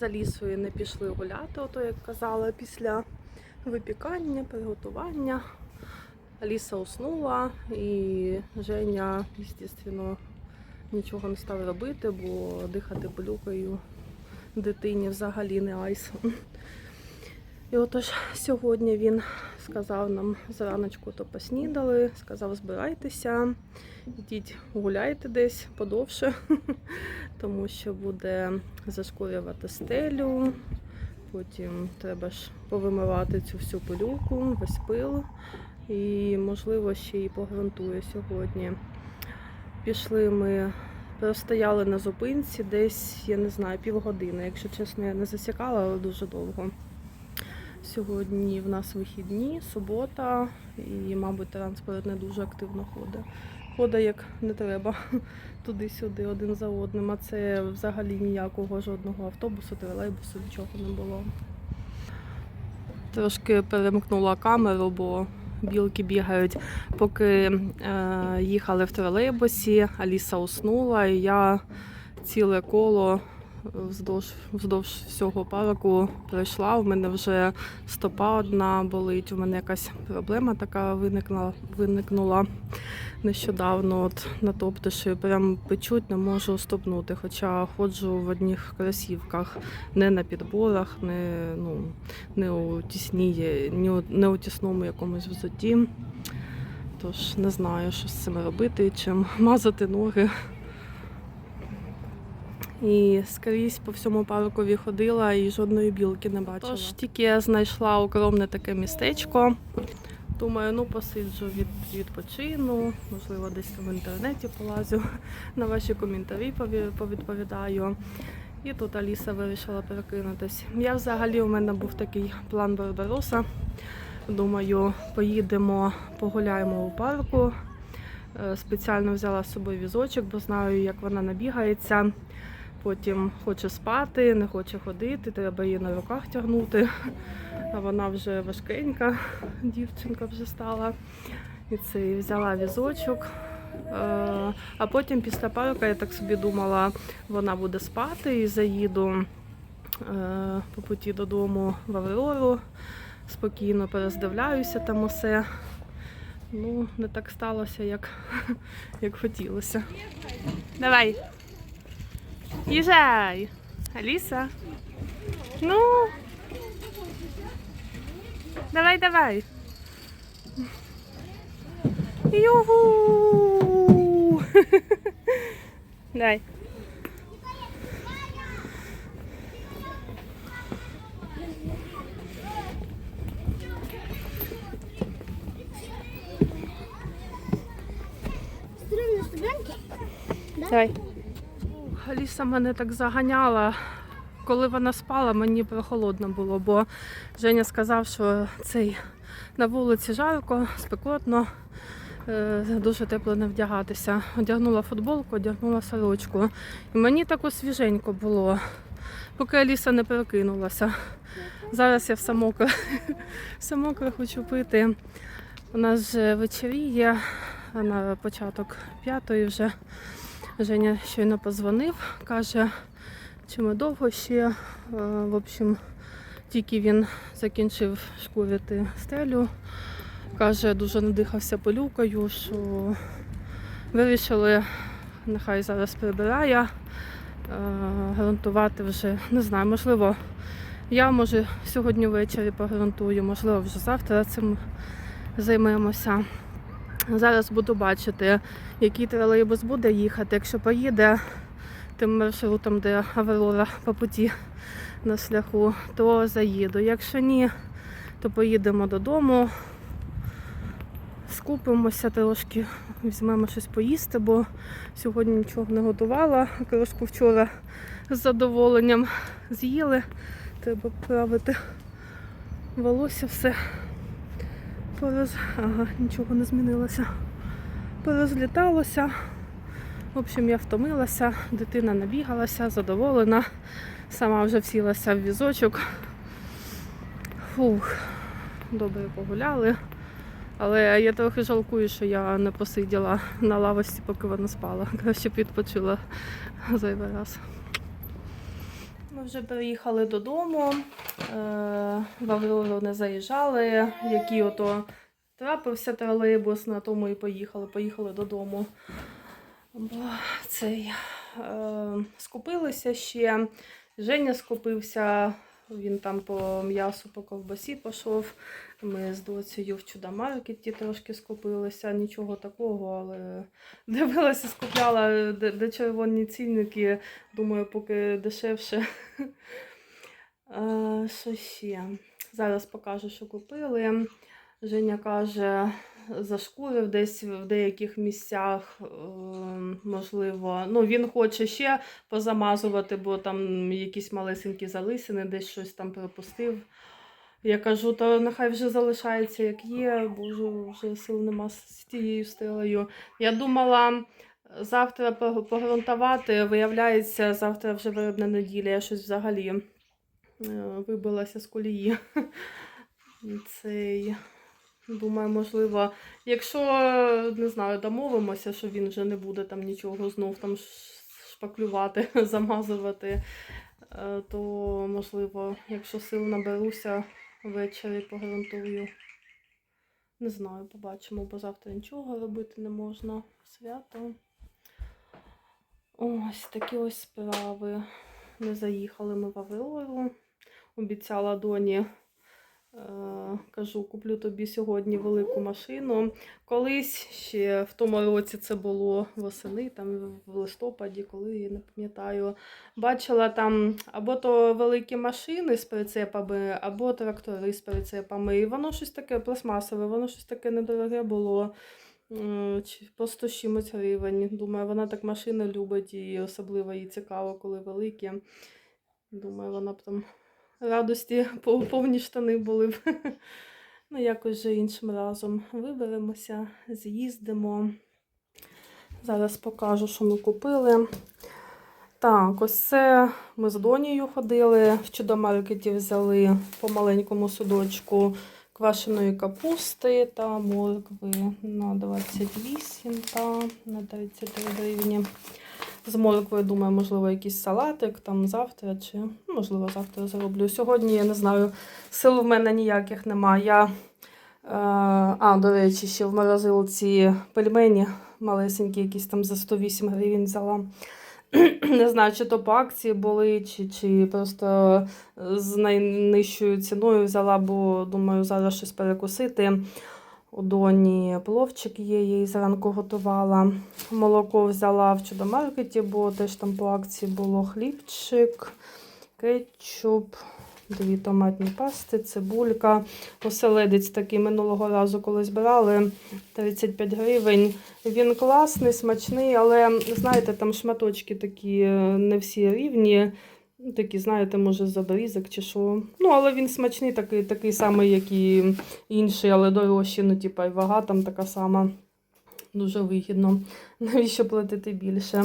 за лісою не пішли гуляти, ото як казала, після випікання, приготування. Аліса уснула і Женя, звісно, нічого не став робити, бо дихати блюкою дитині взагалі не айс. І отож сьогодні він сказав нам зраночку, то поснідали, сказав, збирайтеся, йдіть гуляйте десь подовше, тому що буде зашкурювати стелю. Потім треба ж повимивати цю всю пилюку, весь пил. І, можливо, ще й погрунтує сьогодні. Пішли ми, простояли на зупинці десь, я не знаю, півгодини. Якщо чесно, я не засікала, але дуже довго. Сьогодні в нас вихідні, субота, і, мабуть, транспорт не дуже активно ходить. Ходить як не треба, туди-сюди, один за одним. А це взагалі ніякого жодного автобусу, тролейбусу, нічого не було. Трошки перемкнула камеру, бо білки бігають. Поки е, їхали в тролейбусі, Аліса уснула, і я ціле коло вздовж, вздовж всього парку пройшла. У мене вже стопа одна болить. У мене якась проблема така виникла, виникнула нещодавно. От на топтиші прям печуть, не можу стопнути. Хоча ходжу в одних кросівках, не на підборах, не, ну, не у тісній, не у тісному якомусь взутті. Тож не знаю, що з цим робити, чим мазати ноги. І скрізь по всьому паркові ходила і жодної білки не бачила. Тож тільки я знайшла укромне таке містечко. Думаю, ну посиджу від, відпочину, можливо, десь в інтернеті полазю, на ваші коментарі повідповідаю. І тут Аліса вирішила перекинутись. Я взагалі у мене був такий план Барбароса. Думаю, поїдемо, погуляємо у парку. Е, Спеціально взяла з собою візочок, бо знаю, як вона набігається. Потім хоче спати, не хоче ходити, треба її на руках тягнути. А вона вже важкенька, дівчинка вже стала. І це і взяла візочок. Е, А потім після парка я так собі думала, вона буде спати і заїду е, по путі додому в Аврору. Спокійно перездивляюся там усе. Ну, не так сталося, як, як хотілося. Давай. Їжджай. Аліса. Ну. Давай, давай. Югу. Дай. Стрімні студентки? Давай. Аліса мене так заганяла. Коли вона спала, мені прохолодно було, бо Женя сказав, що цей на вулиці жарко, спекотно, е, дуже тепло не вдягатися. Одягнула футболку, одягнула сорочку. І мені так свіженько було, поки Аліса не перекинулася. Зараз я мокре, все мокре хочу пити. У нас вже вечеріє, на початок п'ятої вже. Женя щойно позвонив, каже, чи ми довго ще. Е, В общем, тільки він закінчив шкурити стелю. Каже, дуже надихався пилюкою, що вирішили, нехай зараз прибирає, е, грунтувати вже, не знаю, можливо, я може сьогодні ввечері погрунтую, можливо, вже завтра цим займемося. Зараз буду бачити, який тролейбус буде їхати. Якщо поїде тим маршрутом, де Аврора по путі на шляху, то заїду. Якщо ні, то поїдемо додому, скупимося трошки, візьмемо щось поїсти, бо сьогодні нічого не готувала. Крошку вчора з задоволенням з'їли. Треба правити волосся все. Пороз... Нічого не змінилося. Порозліталося. В общем, я втомилася, дитина набігалася, задоволена. Сама вже всілася в візочок. Фух, добре погуляли. Але я трохи жалкую, що я не посиділа на лавості, поки вона спала. Краще б відпочила зайвий раз. Ми вже приїхали додому. Е, В не заїжджали. Який ото трапився тролейбус, на тому і поїхали. Поїхали додому. Бо цей е, скупилися ще. Женя скупився, він там по м'ясу, по ковбасі пішов. Ми з доцею в чудомаркеті трошки скупилися, нічого такого, але дивилася, скупляла, де, де червоні цінники. Думаю, поки дешевше. Що ще? Зараз покажу, що купили. Женя каже, зашкурив десь в деяких місцях, е, можливо. Ну, він хоче ще позамазувати, бо там якісь малесенькі залисини, десь щось там пропустив. Я кажу, то нехай вже залишається як є, бо вже, сил нема з тією стелею. Я думала завтра погрунтувати, виявляється, завтра вже виробна неділя, я щось взагалі е, вибилася з колії. Цей. Думаю, можливо, якщо не знаю, домовимося, що він вже не буде там нічого знов там шпаклювати, замазувати, е, то можливо, якщо сил наберуся, ввечері погрунтую. Не знаю, побачимо, бо завтра нічого робити не можна. Свято. Ось такі ось справи. Не заїхали ми в Аврору. Обіцяла доні Кажу, куплю тобі сьогодні велику машину. Колись ще в тому році це було восени, там в листопаді, коли я не пам'ятаю. Бачила там або то великі машини з прицепами, або трактори з прицепами. І воно щось таке пластмасове, воно щось таке недороге було. 100 чимось гривень. Думаю, вона так машини любить і особливо їй цікаво, коли великі. Думаю, вона б там радості пов- повні штани були б. Ну, якось вже іншим разом виберемося, з'їздимо. Зараз покажу, що ми купили. Так, ось це ми з Донією ходили. В чудомаркеті взяли по маленькому судочку квашеної капусти та моркви на 28 та на 33 гривні. З морквою, думаю, можливо, якийсь салатик там завтра чи ну, можливо завтра зроблю. Сьогодні я не знаю, сил в мене ніяких немає. Я, е, а, до речі, ще в морозилці пельмені малесенькі, якісь там за 108 гривень взяла. Не знаю, чи то по акції були, чи, чи просто з найнижчою ціною взяла, бо думаю, зараз щось перекусити. У доні пловчик є, я її зранку готувала. Молоко взяла в чудомаркеті, бо теж там по акції було хлібчик, кетчуп, дві томатні пасти, цибулька. Оселедець такий минулого разу, коли збирали 35 гривень. Він класний, смачний, але знаєте, там шматочки такі е, не всі рівні. Ну, Такі, знаєте, може, з обрізок чи що. Ну, але він смачний, такий, такий самий, як і інший, але дорожчий. Ну, типа, і вага там така сама. Дуже вигідно. Навіщо платити більше?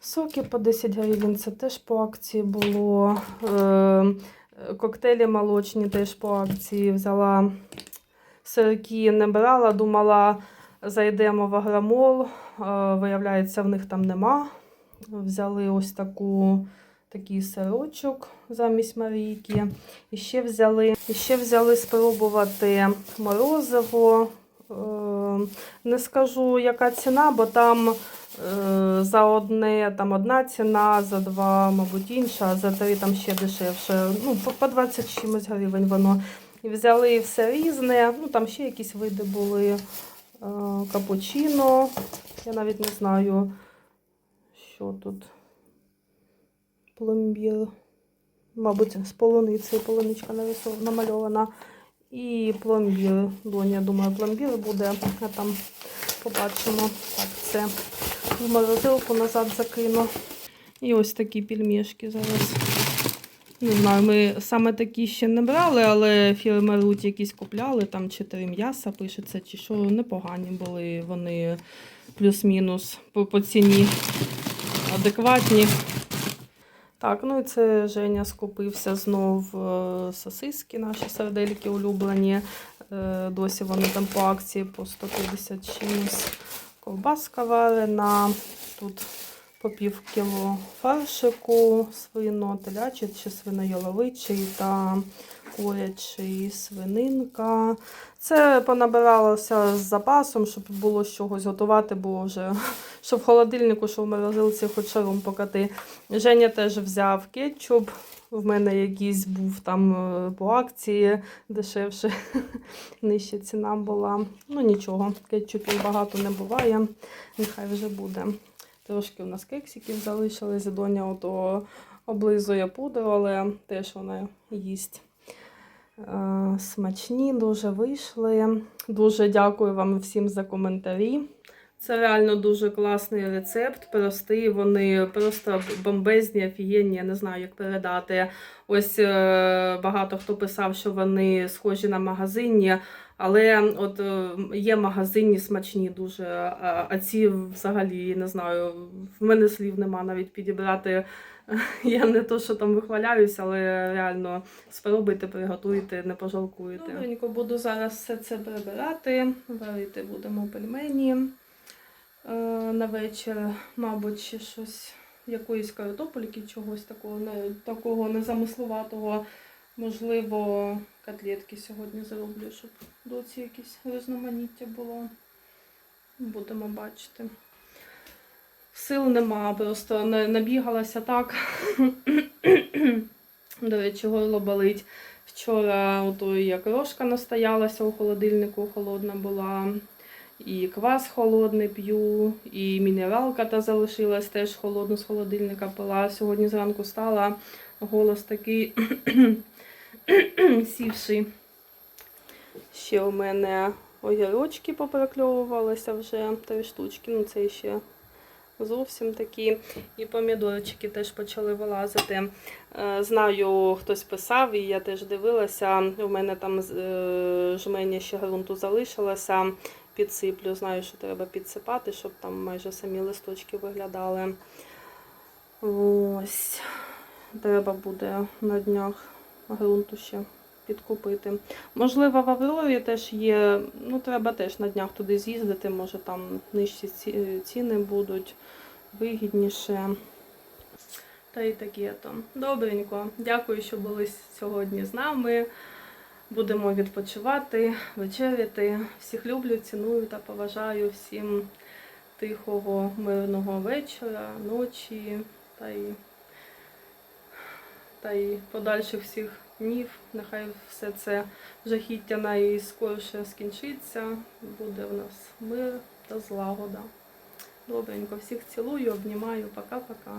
Соки по 10 гривень, це теж по акції було. Е, коктейлі молочні теж по акції взяла. Сирки не брала, думала, зайдемо в агромол. Е, виявляється, в них там нема. Взяли ось таку, такий сирочок замість Марійки. І ще взяли, і ще взяли спробувати морозиво. Е, Не скажу, яка ціна, бо там е, за одне там одна ціна, за два, мабуть, інша, а за три там ще дешевше. Ну, по, по 20 чимось гривень воно. І взяли все різне. Ну, там ще якісь види були. Е, Капучино. Я навіть не знаю, що тут. Пломбір. Мабуть, з полуниці, полуничка намальована. І пломбір. Доня, думаю, пломбір буде, а там побачимо. Так, це в морозилку назад закину. І ось такі пельмешки зараз. Не знаю, ми саме такі ще не брали, але фірми Рут якісь купляли, там чотири м'яса пишеться, чи що непогані були вони плюс-мінус по, по ціні адекватні. Так, ну і це Женя скупився знов е, сосиски, наші сардельки улюблені. Е, Досі вони там по акції по 150 чимось. Ковбаска варена. Тут по пів кіло фаршику свино, телячий чи свинояловичий та курячий свининка. Це понабиралося з запасом, щоб було з чогось готувати, бо вже що в холодильнику, що в морозилці, хоч шаром покати. Женя теж взяв кетчуп. В мене якийсь був там е, по акції дешевше, нижча ціна була. Ну нічого, кетчупів багато не буває, нехай вже буде. Трошки у нас кексиків залишились, доня ото облизує пудру, але теж вона їсть. Е, Смачні, дуже вийшли. Дуже дякую вам всім за коментарі. Це реально дуже класний рецепт, простий, вони просто бомбезні, офігенні, я не знаю, як передати. Ось е, багато хто писав, що вони схожі на магазинні, але от е, є магазинні смачні дуже, а, ці взагалі не знаю. В мене слів нема навіть підібрати. Я не то, що там вихваляюсь, але реально спробуйте, приготуйте, не пожалкуєте. Добренько, буду зараз все це прибирати, варити будемо пельмені. Е, на вечір, мабуть, ще щось, якоїсь картопельки, чогось такого, не, такого незамисловатого. Можливо, котлетки сьогодні зроблю, щоб доці якісь різноманіття було. Будемо бачити. Сил нема, просто набігалася так. До речі, горло болить. Вчора ото як рожка настоялася у холодильнику, холодна була. І квас холодний п'ю, і мінералка та залишилась теж холодну з холодильника пила. Сьогодні зранку стала, голос такий сівший. Ще у мене огірочки поперекльовувалися вже три штучки. Ну це ще зовсім такі. І помідорчики теж почали вилазити. Е, Знаю, хтось писав, і я теж дивилася. У мене там е, жменя ще ґрунту залишилося. Підсиплю, знаю, що треба підсипати, щоб там майже самі листочки виглядали. Ось. Треба буде на днях ґрунту ще підкупити. Можливо, в Аврорі теж є, ну треба теж на днях туди з'їздити, може там нижчі ціни будуть вигідніше. Та й таке то. Добренько. Дякую, що були сьогодні з нами. Будемо відпочивати, вечеряти. Всіх люблю, ціную та поважаю всім тихого, мирного вечора, ночі та й, та й подальших всіх днів. Нехай все це жахіття найскоріше скінчиться. Буде в нас мир та злагода. Добренько, всіх цілую, обнімаю. Пока-пока.